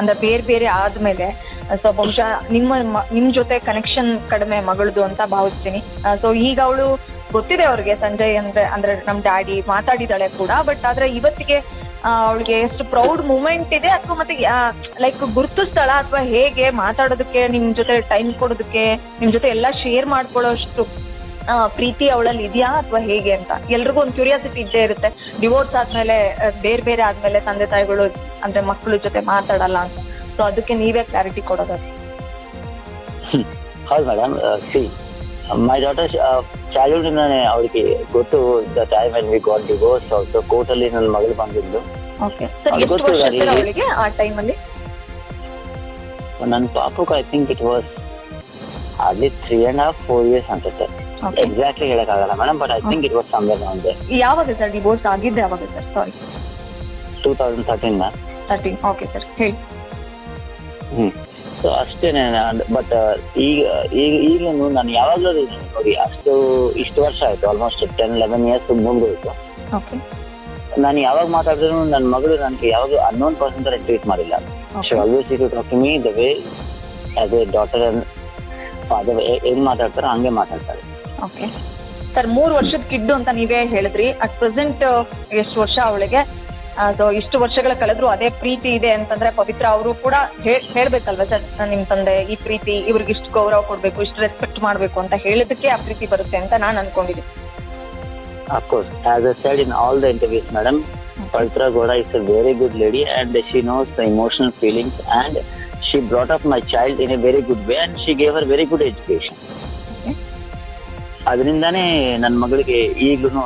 ಅಂದ್ರೆ ಬೇರೆ ಬೇರೆ ಆದ್ಮೇಲೆ ಸೊ ಬಹುಶಃ ನಿಮ್ಮ ನಿಮ್ ಜೊತೆ ಕನೆಕ್ಷನ್ ಕಡಿಮೆ ಮಗಳದು ಅಂತ ಭಾವಿಸ್ತೀನಿ. ಸೊ ಈಗ ಅವಳು ಗೊತ್ತಿದೆ ಅವ್ರಿಗೆ ಸಂಜಯ್ ಅಂದ್ರೆ ಅಂದ್ರೆ ನಮ್ ಡ್ಯಾಡಿ ಮಾತಾಡಿದಾಳೆ ಕೂಡ ಬಟ್ ಆದ್ರೆ ಇವತ್ತಿಗೆ ಅವಳಿಗೆ ಎಷ್ಟು ಪ್ರೌಡ್ ಮೂಮೆಂಟ್ ಇದೆ ಅಥವಾ ಮತ್ತೆ ಲೈಕ್ ಗುರುತಿಸ್ತಾಳ ಅಥವಾ ಹೇಗೆ ಮಾತಾಡೋದಕ್ಕೆ, ನಿಮ್ ಜೊತೆ ಟೈಮ್ ಕೊಡೋದಕ್ಕೆ, ನಿಮ್ ಜೊತೆ ಎಲ್ಲ ಶೇರ್ ಮಾಡ್ಕೊಳ್ಳೋಷ್ಟು ಪ್ರೀತಿ ಅವಳಲ್ಲಿ ಇದೆಯಾ ಅಥವಾ ಹೇಗೆ ಅಂತ? ಎಲ್ರಿಗೂ ಒಂದು ಕ್ಯೂರಿಯಾಸಿಟಿ ಇದ್ದೇ ಇರುತ್ತೆ. ಡಿವೋರ್ಸ್ ಆದ್ಮೇಲೆ ಬೇರೆ ಬೇರೆ ಆದ್ಮೇಲೆ ತಂದೆ ತಾಯಿಗಳು ಅಂದ್ರೆ ಮಕ್ಕಳ ಜೊತೆ ಮಾತಾಡಲ್ಲ ಅಂತ. ಸೊ ಅದಕ್ಕೆ ನೀವೇ ಕ್ಲಾರಿಟಿ ಕೊಡೋದು ಹೌದು madam see my daughter childhood ಇಂದಾನೆ ಅವ್ರಿಗೆ ಗೊತ್ತು the time we got divorce also ಕೋರ್ಟಲ್ಲಿ ನನ್ನ ಮಗಳು ಬಂದಿದ್ದು. ಗೊತ್ತು ಅವಳಿಗೆ ಆ ಟೈಮಲ್ಲಿ ನನ್ನ ಪಾಪಕ್ಕೆ ಐ ಥಿಂಕ್ ಇಟ್ ವಾಸ್ ಅಲ್ಲಿ three and half four years ಅನ್ಸುತ್ತೆ ಎಕ್ಸಾಕ್ಟ್ಲಿ ಹೇಳಕ್ಕಾಗಲ್ಲ madam but I think it was somewhere on the ಯಾವಾಗ ಸರ್ ಡಿವೋರ್ಸ್ ಆಗಿದ್ದೆ ಯಾವಾಗ sir sorry two thousand thirteen thirteen okay sir ಹೇಳಿ. ಹ್ಮ್. ಸೊ ಅಷ್ಟೇನೆ but ಈಗ ಈಗ ಈಗಲೂ ನಾನು ಯಾವಾಗಲೂ ನೋಡಿ ಅಷ್ಟು ಇಷ್ಟು ವರ್ಷ ಆಯ್ತು ಆಲ್ಮೋಸ್ಟ್ ಟೆನ್ ಲೆವೆನ್ ಇಯರ್ಸ್ ಮುಗಿದೋಯ್ತು. ಓಕೆ ನಾನು ಯಾವಾಗ ಮಾತಾಡಿದ್ರು ನನ್ನ ಮಗಳು ನನಗೆ ಯಾವಾಗ ಅನ್ನೋನ್ ಪರ್ಸನ್ ತರ ಟ್ರೀಟ್ ಮಾಡಿಲ್ಲ. She always to talk to me the way as a daughter and father ಏನ್ ಮಾತಾಡ್ತಾರೋ ಹಂಗೆ ಮಾತಾಡ್ತಾರೆ ಓಕೆ ಸರ್ ಮೂರು ವರ್ಷದ ಕಿಡ್ಡು ಅಂತ ನೀವೇ ಹೇಳಿದ್ರಿ. ಅಟ್ ಪ್ರೆಸೆಂಟ್ ಎಷ್ಟು ವರ್ಷ ಅವಳಿಗೆ? ಸೊ ಇಷ್ಟು ವರ್ಷಗಳ ಕಳೆದ್ರು ಅದೇ ಪ್ರೀತಿ ಇದೆ ಅಂತಂದ್ರೆ ಪವಿತ್ರ ಅವರು ಕೂಡ ಹೇಳ್- ಹೇಳ್ಬೇಕಲ್ವಾ ಸರ್ ನಿಮ್ ತಂದೆ ಈ ಪ್ರೀತಿ ಇವ್ರಿಗೆ ಇಷ್ಟು ಗೌರವ ಕೊಡ್ಬೇಕು ಇಷ್ಟು ರೆಸ್ಪೆಕ್ಟ್ ಮಾಡ್ಬೇಕು ಅಂತ ಹೇಳಿದಕ್ಕೆ ಆ ಪ್ರೀತಿ ಬರುತ್ತೆ ಅಂತ ನಾನು ಅನ್ಕೊಂಡಿದ್ದೀನಿ. Of course as a side in all the interviews madam Pavithra Gowda is a very good lady and she knows the emotional feelings and she brought up my child in a very good way and she gave her very good education. ಅದರಿಂದಾನೇ ನನ್ನ ಮಗಳಿಗೆ ಈಗಲೂ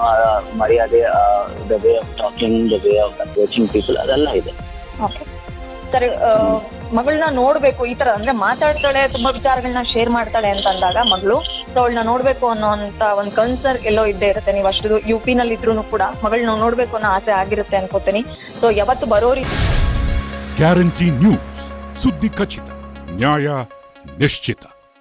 ಮರ್ಯಾದೆ the way of talking the way of approaching people ಅದೆಲ್ಲ ಇದೆ. Okay sir ಮಗಳನ್ನ ನೋಡ್ಬೇಕು ಈ ತರ ಅಂದ್ರೆ ಮಾತಾಡ್ತಾಳೆ ತುಂಬಾ ವಿಚಾರಗಳನ್ನ ಶೇರ್ ಮಾಡ್ತಾಳೆ ಅಂತ ಅಂದಾಗ ಮಗಳು ಸೊ ಅವಳನ್ನ ನೋಡ್ಬೇಕು ಅನ್ನೋ ಅಂತ ಒಂದು ಕನ್ಸರ್ ಎಲ್ಲೋ ಇದ್ದೇ ಇರುತ್ತೆ. ನೀವು ಅಷ್ಟು ಯು ಪಿ ನಲ್ಲಿ ಇದ್ರು ಕೂಡ ಮಗಳನ್ನ ನೋಡ್ಬೇಕು ಅನ್ನೋ ಆಸೆ ಆಗಿರುತ್ತೆ ಅನ್ಕೋತೀನಿ. ಸೊ ಯಾವತ್ತು ಬರೋರಿ ಗ್ಯಾರಂಟಿ ನ್ಯೂಸ್ ಸುದ್ದಿ ಖಚಿತ. ನ್ಯಾಯ ನಿಶ್ಚಿತ.